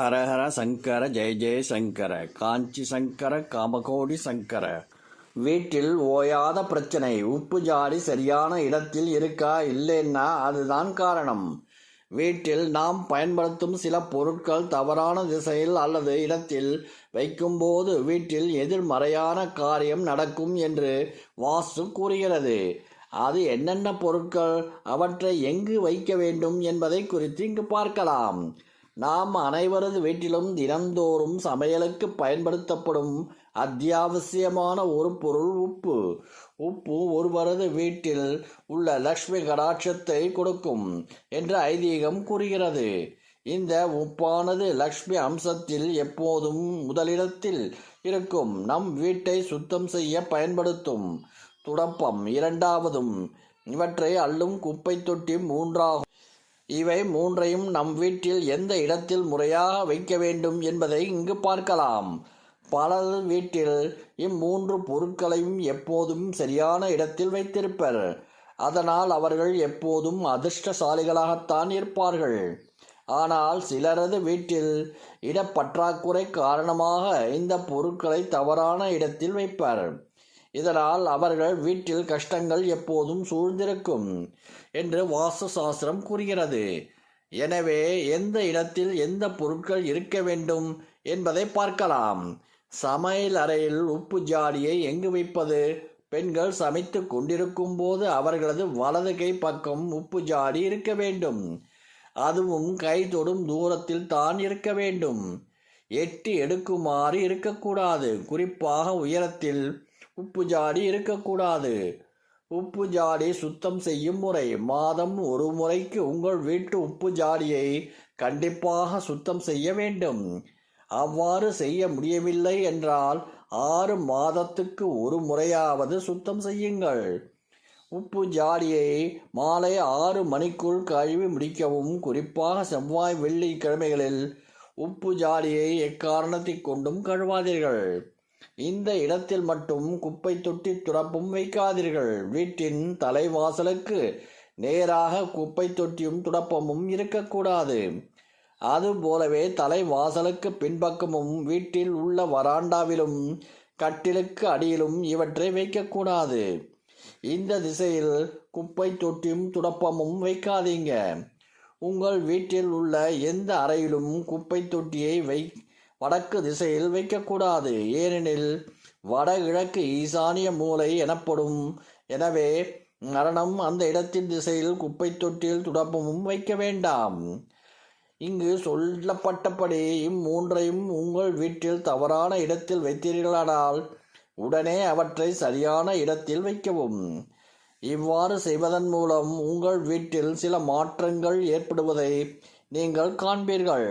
ஹரஹர சங்கர ஜெய ஜெய சங்கர காஞ்சி சங்கர காமகோடி சங்கர. வீட்டில் ஓயாத பிரச்சனை உப்பு ஜாடி சரியான இடத்தில் இருக்கா இல்லைன்னா அதுதான் காரணம். வீட்டில் நாம் பயன்படுத்தும் சில பொருட்கள் தவறான திசையில் அல்லது இடத்தில் வைக்கும்போது வீட்டில் எதிர்மறையான காரியம் நடக்கும் என்று வாஸ்து கூறுகிறது. அது என்னென்ன பொருட்கள் அவற்றை எங்கு வைக்க வேண்டும் என்பதை குறித்து இங்கு பார்க்கலாம். நாம் அனைவரது வீட்டிலும் தினந்தோறும் சமையலுக்கு பயன்படுத்தப்படும் அத்தியாவசியமான ஒரு பொருள் உப்பு. உப்பு ஒருவரது வீட்டில் உள்ள லக்ஷ்மி கடாட்சத்தை கொடுக்கும் என்ற ஐதீகம் கூறுகிறது. இந்த உப்பானது லக்ஷ்மி அம்சத்தில் எப்போதும் முதலிடத்தில் இருக்கும். நம் வீட்டை சுத்தம் செய்ய பயன்படுத்தும். துடப்பம் இரண்டாவதும் இவற்றை அள்ளும் குப்பை தொட்டி மூன்றாகும். இவை மூன்றையும் நம் வீட்டில் எந்த இடத்தில் முறையாக வைக்க வேண்டும் என்பதை இங்கு பார்க்கலாம். பலர் வீட்டில் இம்மூன்று பொருட்களையும் எப்போதும் சரியான இடத்தில் வைத்திருப்பர். அதனால் அவர்கள் எப்போதும் அதிர்ஷ்டசாலிகளாகத்தான் இருப்பார்கள். ஆனால் சிலரது வீட்டில் இடப்பற்றாக்குறை காரணமாக இந்த பொருட்களை தவறான இடத்தில் வைப்பர். இதனால் அவர்கள் வீட்டில் கஷ்டங்கள் எப்போதும் சூழ்ந்திருக்கும் என்று வாஸ்து சாஸ்திரம் கூறுகிறது. எனவே எந்த இடத்தில் எந்த பொருட்கள் இருக்க வேண்டும் என்பதை பார்க்கலாம். சமையல் அறையில் உப்பு ஜாடியை எங்கு வைப்பது? பெண்கள் சமைத்து கொண்டிருக்கும் போது அவர்களது வலது கை பக்கம் உப்பு ஜாடி இருக்க வேண்டும். அதுவும் கை தொடும் தூரத்தில் தான் இருக்க வேண்டும். எட்டி எடுக்குமாறு இருக்கக்கூடாது. குறிப்பாக உயரத்தில் உப்பு ஜாடி இருக்கக்கூடாது. உப்பு ஜாடி சுத்தம் செய்யும் முறை. மாதம் ஒரு முறைக்கு உங்கள் வீட்டு உப்பு ஜாடியை கண்டிப்பாக சுத்தம் செய்ய வேண்டும். அவ்வாறு செய்ய முடியவில்லை என்றால் ஆறு மாதத்துக்கு ஒரு முறையாவது சுத்தம் செய்யுங்கள். உப்பு ஜாடியை மாலை ஆறு மணிக்குள் கழுவி முடிக்கவும் குறிப்பாக செவ்வாய் வெள்ளிக்கிழமைகளில் உப்பு ஜாடியை எக்காரணத்தை கொண்டும் கழுவாதீர்கள். இந்த இடத்தில் மட்டும் குப்பை தொட்டி துறப்பும் வைக்காதீர்கள். வீட்டின் தலைவாசலுக்கு நேராக குப்பை தொட்டியும் துடப்பமும் இருக்கக்கூடாது. அதுபோலவே தலைவாசலுக்கு பின்பக்கமும் வீட்டில் உள்ள வராண்டாவிலும் கட்டிலுக்கு அடியிலும் இவற்றை வைக்கக்கூடாது. இந்த திசையில் குப்பை தொட்டியும் துடப்பமும் வைக்காதீங்க. உங்கள் வீட்டில் உள்ள எந்த அறையிலும் குப்பை தொட்டியை வை வடக்கு திசையில் வைக்கக்கூடாது. ஏனெனில் வடகிழக்கு ஈசானிய மூலை எனப்படும். எனவே மரணம் அந்த இடத்தின் திசையில் குப்பை தொட்டியில் துடப்பமும் வைக்க வேண்டாம். இங்கு சொல்லப்பட்டபடி இம்மூன்றையும் உங்கள் வீட்டில் தவறான இடத்தில் வைத்தீர்களானால் உடனே அவற்றை சரியான இடத்தில் வைக்கவும். இவ்வாறு செய்வதன் மூலம் உங்கள் வீட்டில் சில மாற்றங்கள் ஏற்படுவதை நீங்கள் காண்பீர்கள்.